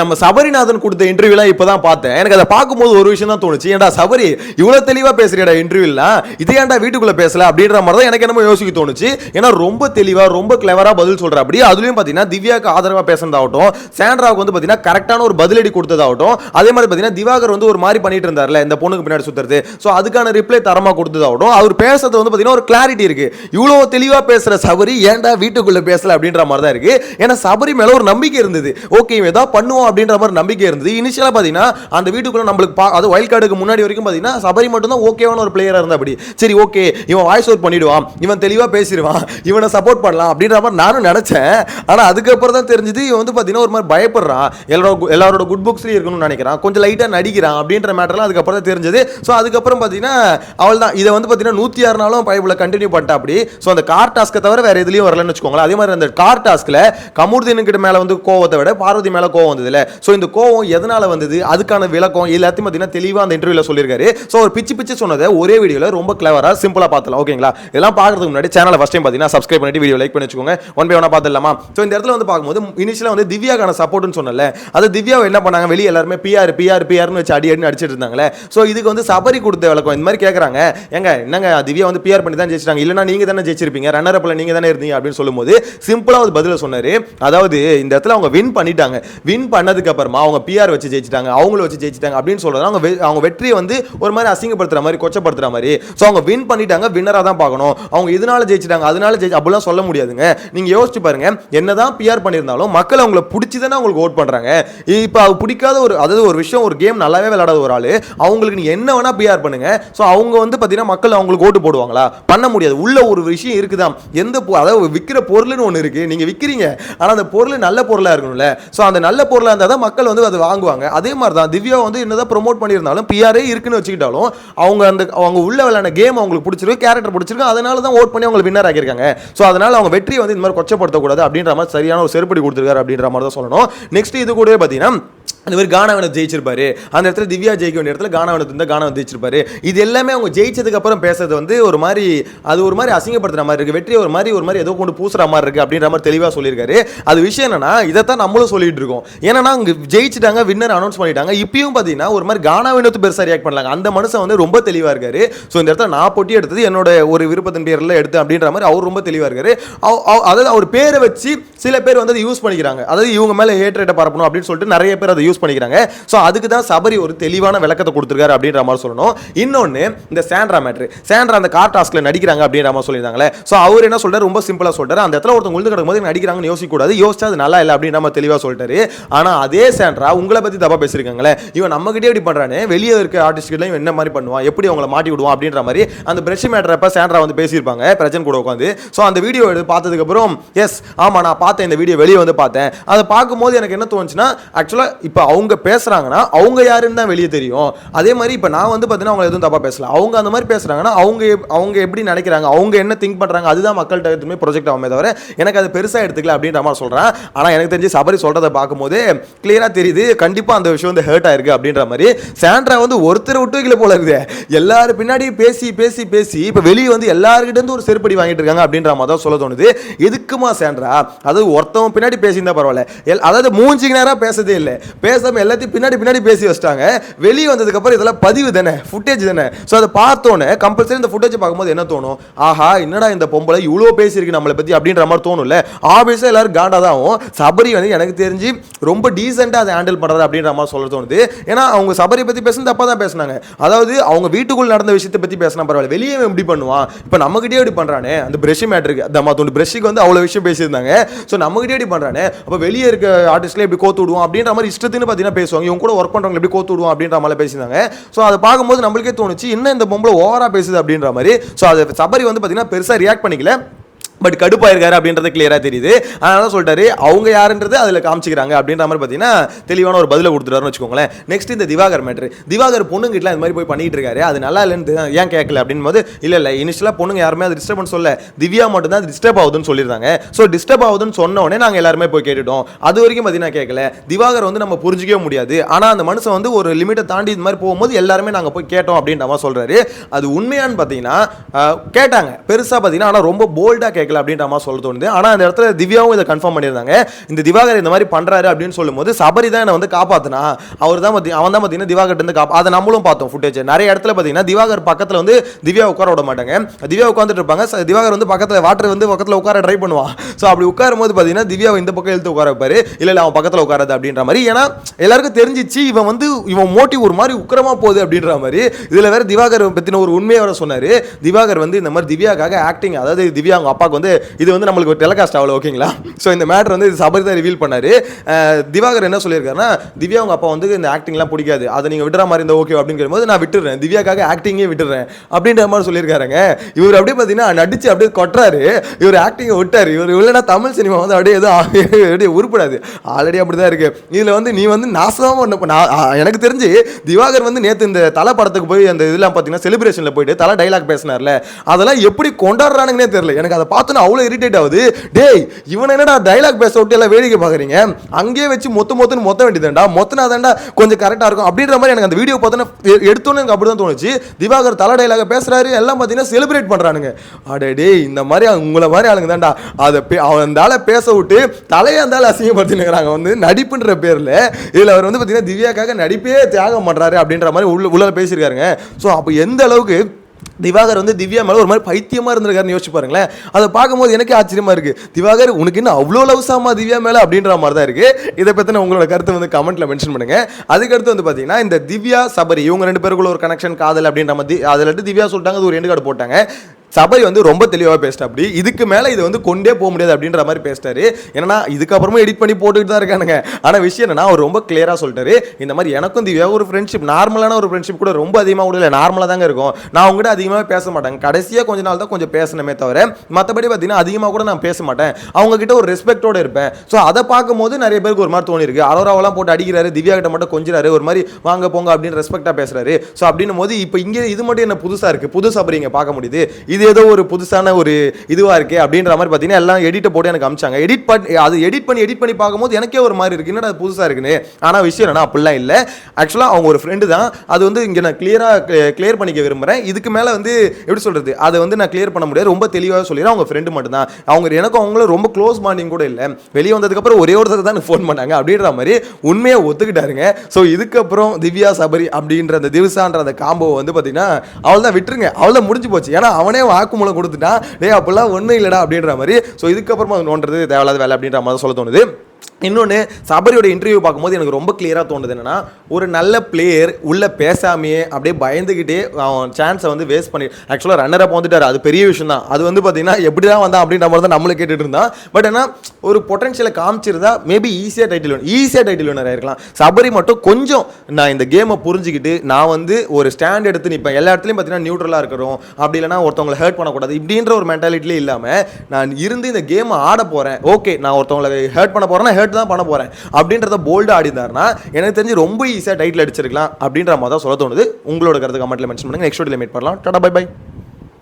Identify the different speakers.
Speaker 1: நம்ம சபரிநாதன் கொடுத்த இன்டர்வியூலாம் இப்பதான் பார்த்தேன். எனக்கு அதை பார்க்கும்போது ஒரு விஷயம் தான் தோணுச்சு. ஏன்டா சபரி இவ்வளோ தெளிவா பேசுறியடா இன்டர்வியூலாம். இதே ஏன்டா வீட்டுக்குள்ள பேசல அப்படின்ற மாதிரி தான் எனக்கு என்னமோ யோசிக்க தோணுச்சு. ஏன்னா ரொம்ப தெளிவா ரொம்ப கிளவரா பதில் சொல்ற அப்படி அதுலயும் பாத்தீங்கன்னா திவ்யாக்கு ஆதரவா பேசுறதாகட்டும் சாண்ட்ராவுக்கு வந்து பாத்தீங்கன்னா கரெக்டான ஒரு பதிலடி கொடுத்ததாகட்டும் அதே மாதிரி பாத்தீங்கன்னா திவாகர் வந்து ஒரு மாதிரி பண்ணிட்டு இருந்தார்ல இந்த பொண்ணுக்கு பின்னாடி சுத்துறது. ஸோ அதுக்கான ரிப்ளை தரமா கொடுத்ததாகட்டும் அவர் பேசுறது வந்து பாத்தீங்கன்னா ஒரு கிளாரிட்டி இருக்கு. இவ்வளவு தெளிவா பேசுற சபரி ஏன்டா வீட்டுக்குள்ள பேசல அப்படின்ற மாதிரி தான் இருக்கு. ஏன்னா சபரி மேல ஒரு நம்பிக்கை இருந்தது. ஓகே ஏதாவது பண்ணுவோம் அப்படின்ற மாதிரி நம்பிக்கை இருந்தது. இனிஷியலாக பார்த்தீங்கன்னா அந்த வீட்டுக்குள்ளே நம்மளுக்கு பா அது வயல் கார்டுக்கு முன்னாடி வரைக்கும் பார்த்தீங்கன்னா சபரி மட்டும் தான் ஓகேவான ஒரு பிளேயராக இருந்தா அப்படி. சரி ஓகே இவன் வாய்ஸ் அவுட் பண்ணிடுவான். இவன் தெளிவாக பேசிடுவான். இவனை சப்போர்ட் பண்ணலாம் அப்படின்ற மாதிரி நானும் நினச்சேன். ஆனால் அதுக்கப்புறம் தான் தெரிஞ்சது இவன் வந்து பார்த்தீங்கன்னா ஒரு மாதிரி பயப்படுறான். எல்லாரோட எல்லாரோட குட் புக்ஸ்லேயும் இருக்கணும்னு நினைக்கிறான். கொஞ்சம் லைட்டாக நடிக்கிறான் அப்படின்ற மேட்டர்லாம் அதுக்கப்புறம் தான் தெரிஞ்சது. ஸோ அதுக்கப்புறம் பார்த்தீங்கன்னா அவள் தான் இதை வந்து பார்த்தீங்கன்னா நூற்றி ஆறு நாளும் பைபிள கண்டினியூ பண்ணிட்டா அப்படி. ஸோ அந்த கார் டாஸ்க்கை தவிர வேறு எதுலையும் வரலன்னு வச்சுக்கோங்களேன். அதே மாதிரி அந்த கார் டாஸ்கில் கமுர்தீன் மேலே வந்து கோவத்தை விட பார்வதி மேலே கோவம் வந்தது வந்ததுல ஸோ இந்த கோவம் எதனால வந்தது? அதுக்கான விளக்கம் எல்லாத்தையும் பார்த்தீங்கன்னா தெளிவாக அந்த இன்டர்வியூல சொல்லியிருக்காரு. ஸோ ஒரு பிச்சு பிச்சு சொன்னதை ஒரே வீடியோவில் ரொம்ப கிளவராக சிம்பிளாக பார்த்தலாம் ஓகேங்களா? இதெல்லாம் பார்க்கறதுக்கு முன்னாடி சேனலை ஃபஸ்ட் டைம் பார்த்தீங்கன்னா சப்ஸ்கிரைப் பண்ணிட்டு வீடியோ லைக் பண்ணி வச்சுக்கோங்க. ஒன் பை ஒன்றா பார்த்துலாமா ஸோ இந்த இடத்துல வந்து பார்க்கும்போது இனிஷியலாக வந்து திவ்யாக்கான சப்போர்ட்னு சொன்னல அது திவ்யாவை என்ன பண்ணாங்க? வெளியே எல்லாருமே பிஆர் பிஆர் பிஆர்னு வச்சு அடி அடின்னு அடிச்சிட்டு இருந்தாங்களே ஸோ இதுக்கு வந்து சபரி கொடுத்த விளக்கம். இந்த மாதிரி கேட்குறாங்க ஏங்க என்னங்க திவ்யா வந்து பிஆர் பண்ணி தான் ஜெயிச்சிட்டாங்க. இல்லைனா நீங்கள் தானே ஜெயிச்சிருப்பீங்க. ரன்னர் அப்பில் நீங்கள் தானே இருந்தீங்க அப்படின்னு சொல்லும்போது சிம்பிளாக ஒரு பதில சொன்னார். அதாவது இந்த இடத்துல அவங்க வின் பண்ணிட்டாங்க. வின் பண்ணதுக்கு அப்புறமா அவங்க பிஆர் வச்சு ஜெயிச்சிட்டாங்க அவங்கள வச்சு ஜெயிச்சிட்டாங்க அப்படின்னு சொல்றது அவங்க அவங்க வெற்றியை வந்து ஒரு மாதிரி அசிங்கப்படுத்துற மாதிரி கொச்சப்படுத்துற மாதிரி. ஸோ அவங்க வின் பண்ணிட்டாங்க வின்னரா தான் பார்க்கணும். அவங்க இதனால ஜெயிச்சிட்டாங்க அதனால ஜெயிச்சு அப்படிலாம் சொல்ல முடியாதுங்க. நீங்க யோசிச்சு பாருங்க என்னதான் பிஆர் பண்ணியிருந்தாலும் மக்கள் அவங்கள பிடிச்சி தானே அவங்களுக்கு ஓட் பண்றாங்க. இப்போ அது பிடிக்காத ஒரு அதாவது ஒரு விஷயம் ஒரு கேம் நல்லாவே விளையாடாத ஒரு ஆளு அவங்களுக்கு நீங்க என்ன வேணா பிஆர் பண்ணுங்க. ஸோ அவங்க வந்து பார்த்தீங்கன்னா மக்கள் அவங்களுக்கு ஓட்டு போடுவாங்களா? பண்ண முடியாது. உள்ள ஒரு விஷயம் இருக்குதான் எந்த அதாவது விற்கிற பொருள்னு ஒன்று இருக்கு. நீங்க விற்கிறீங்க ஆனா அந்த பொருள் நல்ல பொருளா இருக்கணும்ல. ஸோ அந்த நல்ல பொருள் இருந்தால் தான் மக்கள் வந்து அதை வாங்குவாங்க. அதே மாதிரி தான் திவ்யா வந்து என்னதான் ப்ரோமோட் பண்ணியிருந்தாலும் பிஆரே இருக்குன்னு வச்சுக்கிட்டாலும் அவங்க அந்த அவங்க உள்ள விளையாட கேம் அவங்களுக்கு பிடிச்சிருக்கு கேரக்டர் பிடிச்சிருக்கு அதனால தான் ஓட் பண்ணி அவங்களை வின்னர் ஆகியிருக்காங்க ஸோ அதனால அவங்க வெற்றியை வந்து இந்த மாதிரி கொச்சப்படுத்தக்கூடாது அப்படின்ற மாதிரி சரியான ஒரு செருப்படி கொடுத்துருக்காரு அப்படின்ற மாதிரி தான் சொல்லணும். நெக்ஸ்ட் இது கூட பார்த்தீங்கன்னா அந்த மாதிரி கானாவனை ஜெயிச்சிருப்பாரு. அந்த இடத்துல திவ்யா ஜெயிக்க வேண்டிய இடத்துல கானாவனத் இருந்தால் கானாவனத் ஜெயிச்சிருப்பாரு. இது எல்லாமே அவங்க ஜெயிச்சதுக்கு அப்புறம் பேசுறது வந்து ஒரு மாதிரி அது ஒரு மாதிரி அசிங்கப்படுத்துற மாதிரி இருக்கு. வெற்றியை ஒரு மாதிரி ஒரு மாதிரி ஏதோ கொண்டு பூசுற மாதிரி இருக்கு அப்படின்ற மாதிரி தெளிவாக சொல்லியிருக்காரு. அது விஷயம் என்னன்னா இதைத்தான் நம்மளும் சொல்லிட்டு இருக்கோம். ஏன்னா அங்கே ஜெயிச்சிட்டாங்க வின்னர் அனௌன்ஸ் பண்ணிட்டாங்க. இப்பயும் பார்த்தீங்கன்னா ஒரு மாதிரி கானாவினத்து பெருசாக ரியாக்ட் பண்ணலாங்க. அந்த மனுஷன் வந்து ரொம்ப தெளிவாக இருக்காரு. ஸோ இந்த இடத்துல நான் பொட்டி எடுத்தது என்னோட ஒரு விருப்பத்தின் பேரில் எடுத்து அப்படின்ற மாதிரி அவர் ரொம்ப தெளிவாக இருக்காரு. அதாவது அவர் பேரை வச்சு சில பேர் வந்து அதை யூஸ் பண்ணிக்கிறாங்க. அதாவது இவங்க மேலே ஹேட்ரேட்டை பரப்பணும் அப்படின்னு சொல்லிட்டு நிறைய பேர் அதை யூஸ் பண்ணிக்கிறாங்க. ஸோ அதுக்கு தான் சபரி ஒரு தெளிவான விளக்கத்தை கொடுத்துருக்காரு அப்படின்ற மாதிரி சொல்லணும். இன்னொன்று இந்த சாண்ட்ரா மேட்ரு சாண்ட்ரா அந்த கார் டாஸ்கில் நடிக்கிறாங்க அப்படின்ற மாதிரி சொல்லியிருந்தாங்களே. ஸோ அவர் என்ன சொல்கிறார் ரொம்ப சிம்பிளாக சொல்கிறார் அந்த இடத்துல ஒருத்தவங்க உழுது கிடக்கும் போது நடிக்கிறாங்கன்னு யோசிக்க கூடாது யோசிச்சா அது நல்லா இல்லை அப்படின்ற மாதிரி தெளிவாக சொல்லிட்டாரு. ஆனால் அதே சாண்ட்ரா உங்களை பற்றி தப்பாக பேசியிருக்காங்களே. இவன் நம்ம கிட்டே இப்படி பண்றானே. வெளியே இருக்க ஆர்டிஸ்ட் இவன் என்ன மாதிரி பண்ணுவான்? எப்படி அவங்கள மாட்டி விடுவான் அப்படின்ற மாதிரி அந்த பிரஷ் மேட்டர் அப்ப சாண்ட்ரா வந்து பேசியிருப்பாங்க. பிரஜன் கூட உட்காந்து ஸோ அந்த வீடியோ எடுத்து பார்த்ததுக்கப்புறம் எஸ் ஆமாம் நான் பார்த்தேன். இந்த வீடியோ வெளியே வந்து பார்த்தேன். அதை பார்க்கும்போது எனக்கு என்ன தோணுச்சுன்னா ஆக்சுவலாக இப்போ அவங்க பேசுகிறாங்கன்னா அவங்க யாருன்னு தான் வெளியே தெரியும். அதே மாதிரி இப்போ நான் வந்து பார்த்தீங்கன்னா அவங்க எதுவும் தப்பாக பேசல. அவங்க அந்த மாதிரி பேசுகிறாங்கன்னா அவங்க அவங்க எப்படி நினைக்கிறாங்க அவங்க என்ன திங்க் பண்ணுறாங்க அதுதான் மக்கள்கிட்ட எதுவுமே ப்ரொஜெக்ட் ஆகுமே தவிர எனக்கு அது பெருசாக எடுத்துக்கல அப்படின்ற மாதிரி சொல்கிறேன் ஆனால் எனக்கு தெரிஞ்சு சபரி சொல்கிறத பார்க்கும்போது கிளியராக தெரியுது கண்டிப்பாக அந்த விஷயம் வந்து ஹர்ட் ஆயிருக்கு அப்படின்ற மாதிரி. சாண்ட்ரா வந்து ஒருத்தர் விட்டு வைக்கல போல இருக்குது. எல்லாரும் பின்னாடி பேசி பேசி பேசி இப்போ வெளியே வந்து எல்லாருக்கிட்டேருந்து ஒரு செருப்படி வாங்கிட்டு இருக்காங்க அப்படின்ற மாதிரி தான் சொல்ல தோணுது. எதுக்குமா சாண்ட்ரா? அதாவது ஒருத்தவன் பின்னாடி பேசியிருந்தா பரவாயில்ல. எல்- அதாவது மூஞ்சிக்கு நேரம் பேசதே இல்லை. பேசாமல் எல்லாத்தையும் பின்னாடி பின்னாடி பேசி வச்சிட்டாங்க. வெளியே வந்ததுக்கு அப்புறம் இதெல்லாம் பதிவு தானே ஃபுட்டேஜ் தானே. ஸோ அதை பார்த்தோன்னே கம்பல்சரி இந்த ஃபுட்டேஜ் பார்க்கும்போது என்ன தோணும்? ஆஹா என்னடா இந்த பொம்பளை இவ்வளோ பேசியிருக்கு நம்மளை பற்றி அப்படின்ற மாதிரி தோணும்ல. ஆப்வியஸாக எல்லாரும் காண்டாக தான் ஆகும். சபரி வந்து எனக்கு தெரிஞ்சு ரொம்ப டீசெண்டாக அதை ஹேண்டில் பண்றாரு அப்படின்ற மாதிரி சொல்ல தோணுது. ஏன்னா அவங்க சபரி பத்தி பேசுனது தப்பா தான் பேசுனாங்க. அதாவது அவங்க வீட்டுக்குள்ள நடந்த விஷயத்தை பத்தி பேசினா பரவாயில்ல. வெளியே எப்படி இப்படி பண்ணுவான். இப்போ நம்மகிட்டே எப்படி பண்றானே. அந்த பிரஷ் மேட்ருக்கு அந்த மத்தொன்று பிரஷ்ஷுக்கு வந்து அவ்வளோ விஷயம் பேசியிருந்தாங்க. ஸோ நம்மகிட்டே எப்படி பண்ணுறானே அப்போ வெளியே இருக்க ஆர்டிஸ்ட்லேயே எப்படி கோத்து விடுவோம் அப்படின்ற மாதிரி இஷ்டத்தின் இஷ்டத்துன்னு பார்த்தீங்கன்னா பேசுவாங்க. இவங்க கூட ஒர்க் பண்ணுறவங்க எப்படி கோத்து விடுவோம் அப்படின்ற மாதிரி பேசியிருந்தாங்க. ஸோ அதை பார்க்கும்போது நம்மளுக்கே தோணுச்சு என்ன இந்த பொம்பளை ஓவரா பேசுது அப்படின்ற மாதிரி. ஸோ அது சபரி வந்து பார்த்தீங்கன்னா பெருசா ரியாக்ட் பண்ணிக்கல. பட் கடுப்பாயிருக்காரு அப்படின்றது கிளியராக தெரியுது. அதனால சொல்லிட்டாரு அவங்க யாருன்றது அதில் காமிச்சிக்கிறாங்க அப்படின்ற மாதிரி பார்த்தீங்கன்னா தெளிவான ஒரு பதிலை கொடுத்துட்டாருன்னு வச்சுக்கோங்களேன். நெக்ஸ்ட் இந்த திவாகர் மேட்ரு திவாகர் பொண்ணுங்கிட்டலாம் இந்த மாதிரி போய் பண்ணிட்டு இருக்காரு. அது நல்லா இல்லைன்னு ஏன் கேட்கல அப்படின்னு போது இல்லை இல்லை இனிஷியலாக பொண்ணுங்க யாருமே அது டிஸ்டர்பன்ஸ் சொல்ல திவ்யா மட்டும் தான் டிஸ்டர்ப் ஆகுதுன்னு சொல்லியிருந்தாங்க. ஸோ டிஸ்டர்ப் ஆகுதுன்னு சொன்ன உடனே நாங்கள் எல்லாருமே போய் கேட்டுட்டோம். அது வரைக்கும் பார்த்தீங்கன்னா கேட்கல. திவாகர் வந்து நம்ம புரிஞ்சிக்கவே முடியாது. ஆனால் அந்த மனுஷன் வந்து ஒரு லிமிட்டை தாண்டி இந்த மாதிரி போகும்போது எல்லாருமே நாங்கள் போய் கேட்டோம் அப்படின்ற மாதிரி சொல்கிறாரு அது உண்மையான்னு பார்த்தீங்கன்னா கேட்டாங்க. பெருசாக பார்த்தீங்கன்னா ஆனால் ரொம்ப போல்டா கேட்கல அப்படின்ற மாதிரி சொல்ல தோணுது. ஆனா அந்த இடத்துல திவ்யாவும் இதை கன்ஃபார்ம் பண்ணியிருந்தாங்க. இந்த திவாகர் இந்த மாதிரி பண்றாரு அப்படின்னு சொல்லும்போது சபரி தான் என்னை வந்து காப்பாற்றினா அவர் தான் அவன் தான் பார்த்தீங்கன்னா திவாகர் இருந்து காப்பா அதை நம்மளும் பார்த்தோம் ஃபுட்டேஜ் நிறைய இடத்துல பார்த்தீங்கன்னா திவாகர் பக்கத்தில் வந்து திவ்யா உட்கார விட மாட்டாங்க. திவ்யா உட்காந்துட்டு இருப்பாங்க. திவாகர் வந்து பக்கத்தில் வாட்டர் வந்து பக்கத்தில் உட்கார ட்ரை பண்ணுவான். ஸோ அப்படி உட்காரும் போது பார்த்தீங்கன்னா திவ்யாவை இந்த பக்கம் இழுத்து உட்கார வைப்பாரு. இல்லை இல்லை அவன் பக்கத்தில் உட்காராது அப்படின்ற மாதிரி. ஏன்னா எல்லாருக்கும் தெரிஞ்சிச்சு இவன் வந்து இவன் மோட்டிவ் ஒரு மாதிரி உக்கிரமா போகுது அப்படின்ற மாதிரி. இதுல வேற திவாகர் பத்தின ஒரு உண்மையை வர சொன்னார். திவாகர் வந்து இந்த மாதிரி திவ்யாக்காக ஆக்டிங் அதாவது திவ்யா அவங்க அப்பாவுக்கு வந்து இது வந்து நம்மளுக்கு டெலிகாஸ்ட் ஆகல ஓகேங்களா ஸோ இந்த மேட்டர் வந்து சபரி தான் ரிவீல் பண்ணாரு திவாகர் என்ன சொல்லியிருக்காருன்னா திவ்யா அவங்க அப்பா வந்து இந்த ஆக்டிங்லாம் பிடிக்காது. அதை நீங்க விடுற மாதிரி இருந்தால் ஓகே அப்படிங்கிற போது நான் விட்டுறேன். திவ்யாக்காக ஆக்டிங்கே விட்டுறேன். அப்படின்ற மாதிரி சொல்லியிருக்காருங்க. இவர் அப்படியே பார்த்தீங்கன்னா நடிச்சு அப்படியே கொட்டுறாரு. இவர் ஆக்டிங்கை விட்டார். இவர் இல்லைன்னா தமிழ் சினிமா வந்து அப்படியே எதுவும் அப்படியே உருப்படாது. ஆல்ரெடி அப்படிதான் இருக்கு. இதில் வந்து நீ வந்து நாசமாக ஒன்று நான் எனக்கு தெரிஞ்சு திவாகர் வந்து நேற்று இந்த தலை படத்துக்கு போய் அந்த இதெல்லாம் பார்த்தீங்கன்னா செலிப்ரேஷனில் போயிட்டு தலை டைலாக் பேசினார்ல. அதெல்லாம் எப்படி கொண்டாடுறானுங்கன்னே தெரியல. எனக்கு அதை பார்த்து பார்த்தோன்னா அவ்வளோ இரிட்டேட் ஆகுது. டேய் இவன் என்னடா டைலாக் பேச விட்டு எல்லாம் வேடிக்கை பார்க்குறீங்க? அங்கேயே வச்சு மொத்த மொத்தன்னு மொத்த வேண்டியதுண்டா மொத்தனா தாண்டா கொஞ்சம் கரெக்டாக இருக்கும். அப்படின்ற மாதிரி எனக்கு அந்த வீடியோ பார்த்தோன்னா எ- எடுத்தோன்னே எனக்கு அப்படி தான் தோணுச்சு. திவாகர் தலை டைலாக பேசுகிறாரு எல்லாம் பார்த்தீங்கன்னா செலிப்ரேட் பண்ணுறானுங்க அடே டேய் இந்த மாதிரி உங்களை மாதிரி ஆளுங்க தான்டா. அதை பே- அவன் அந்த ஆளை பேச விட்டு தலையை அந்த அசிங்கப்படுத்தினுங்கிறாங்க வந்து நடிப்புன்ற பேரில் இதில் அவர் வந்து பார்த்தீங்கன்னா திவ்யாக்காக நடிப்பே தியாகம் பண்ணுறாரு அப்படின்ற மாதிரி உள்ள உள்ள பேசியிருக்காருங்க. ஸோ அப்போ எந்த அளவுக்கு திவாகர் வந்து திவ்யா மேலே ஒரு மாதிரி பைத்தியமாக இருந்திருக்காருன்னு யோசிச்சு பாருங்களேன். அதை பார்க்கும்போது எனக்கே ஆச்சரியமா இருக்கு. திவாகர் உனக்கு இன்னும் அவ்வளோ லவ் சாமா திவ்யா மேலே அப்படின்ற மாதிரி தான் இருக்குது இதை பற்றின உங்களோட கருத்தை வந்து கமெண்ட்டில் மென்ஷன் பண்ணுங்கள் அதுக்கடுத்து வந்து பார்த்தீங்கன்னா இந்த திவ்யா சபரி இவங்க ரெண்டு பேருக்குள்ள ஒரு கனெக்ஷன் காதல் அப்படின்ற மாதிரி அதில் திவ்யா சொல்லிட்டாங்க அது ஒரு எண்டு கார்டு போட்டாங்க. சபரி வந்து ரொம்ப தெளிவாக பேசிட்டா அப்படி. இதுக்கு மேலே இது வந்து கொண்டே போக முடியாது அப்படின்ற மாதிரி பேசிட்டாரு. ஏன்னா இதுக்கப்புறமும் எடிட் பண்ணி போட்டுக்கிட்டு தான் இருக்கானுங்க. ஆனால் விஷயம் என்னன்னா அவர் ரொம்ப கிளியராக சொல்லிட்டாரு. இந்த மாதிரி எனக்கும் திவ்யா ஒரு ஃப்ரெண்ட்ஷிப் நார்மலான ஒரு ஃப்ரெண்ட்ஷிப் கூட ரொம்ப அதிகமாக கூட இல்லை நார்மலாக தாங்க இருக்கும். நான் உங்ககிட்ட அதிகமாக பேச மாட்டேன். கடைசியாக கொஞ்ச நாள் தான் கொஞ்சம் பேசணுமே தவிர மற்றபடி பார்த்தீங்கன்னா அதிகமாக கூட நான் பேச மாட்டேன். அவங்க கிட்ட ஒரு ரெஸ்பெக்டோடு இருப்பேன். ஸோ அதை பார்க்கும்போது நிறைய பேருக்கு ஒரு மாதிரி தோணிருக்கு அரோராவெல்லாம் போட்டு அடிக்கிறாரு திவ்யா கிட்ட மட்டும் கொஞ்சிறாரு ஒரு மாதிரி வாங்க போங்க அப்படின்னு ரெஸ்பெக்டாக பேசுறாரு. ஸோ அப்படின்னும் போது இப்போ இங்கே இது மட்டும் என்ன புதுசாக இருக்குது புதுசாக அப்படி இங்கே பார்க்க முடியுது. இது ஏதோ ஒரு புதுசான ஒரு இதுவாக இருக்கே அப்படின்ற மாதிரி பார்த்தீங்கன்னா எல்லாம் எடிட்டை போட்டு எனக்கு அமிச்சாங்க. எடிட் பண்ணி அது எடிட் பண்ணி எடிட் பண்ணி பார்க்கும்போது எனக்கே ஒரு மாதிரி இருக்கு. என்னடா புதுசாக இருக்குன்னு. ஆனால் விஷயம் என்னன்னா அப்படிலாம் இல்லை. ஆக்சுவலாக அவங்க ஒரு ஃப்ரெண்டு தான். அது வந்து இங்கே நான் கிளியராக கிளியர் பண்ணிக்க விரும்புகிறேன் இதுக்கு மேலே வந்து எப்படி சொல்கிறது அதை வந்து நான் கிளியர் பண்ண முடியாது. ரொம்ப தெளிவாக சொல்லிடுறேன். அவங்க ஃப்ரெண்டு மட்டும் தான் அவங்க எனக்கும் அவங்களும் ரொம்ப க்ளோஸ் பாண்டிங் கூட இல்லை. வெளியே வந்ததுக்கப்புறம் ஒரே ஒருத்தர் தான் ஃபோன் பண்ணாங்க. அப்படின்ற மாதிரி உண்மையை ஒத்துக்கிட்டாருங்க. ஸோ இதுக்கப்புறம் திவ்யா சபரி அப்படின்ற அந்த திவ்சான்ற அந்த காம்போ வந்து பார்த்தீங்கன்னா அவள் தான் விட்டுருங்க. அவள் தான் முடிஞ்சு போச்சு. ஏன்னா அவனே வாக்குமூலம் கொடுத்துட்டான் டே அப்படிலாம் ஒன்றும் இல்லைடா அப்படின்ற மாதிரி. ஸோ இதுக்கப்புறமா அது நோண்டுறது தேவையில்லாத வேலை அப்படின்ற மாதிரி சொல்ல தோணுது. இன்னொன்று சபரியோட இன்டர்வியூ பார்க்கும்போது எனக்கு ரொம்ப கிளியராக தோணுது என்னன்னா ஒரு நல்ல பிளேயர் உள்ளே பேசாமையே அப்படியே பயந்துக்கிட்டே அவன் சான்ஸை வந்து வேஸ்ட் பண்ணி ஆக்சுவலாக ரன்னர் அப் வந்துட்டார். அது பெரிய விஷயம் தான். அது வந்து பார்த்தீங்கன்னா எப்படி தான் வந்தான் அப்படின்ற மாதிரி தான் நம்மளை கேட்டுட்டு இருந்தான். பட் ஆனால் ஒரு பொட்டன்ஷியலை காமிச்சிருந்தா மேபி ஈஸியாக டைட்டில் வேணும் ஈஸியாக டைட்டில் வினர் ஆயிருக்கலாம். சபரி மட்டும் கொஞ்சம் நான் இந்த கேமை புரிஞ்சுக்கிட்டு நான் வந்து ஒரு ஸ்டாண்ட் எடுத்து நிற்பேன் எல்லா இடத்துலையும் பார்த்தீங்கன்னா நியூட்ரலாக இருக்கிறோம் அப்படி இல்லைனா ஒருத்தவங்களை ஹர்ட் பண்ணக்கூடாது இப்படின்ற ஒரு மென்டாலிட்டிலே இல்லாமல் நான் இருந்து இந்த கேமை ஆட போகிறேன் ஓகே நான் ஒருத்தவங்களை ஹர்ட் பண்ண போகிறேன்னா ஹர்ட் தான் பண்ண போகிறேன் அப்படின்றத போல்டாக ஆடிந்தாருன்னா எனக்கு தெரிஞ்சு ரொம்ப ஈஸியாக டைட்டில் அடிச்சிருக்கலாம் அப்படின்ற மாதிரி தான் சொல்ல தோணுது. உங்களோட கருத்து கமெண்ட்டில் மென்ஷன் பண்ணுங்கள் நெக்ஸ்ட் வீடியோ மீட் பண்ணலாம். Tata bye by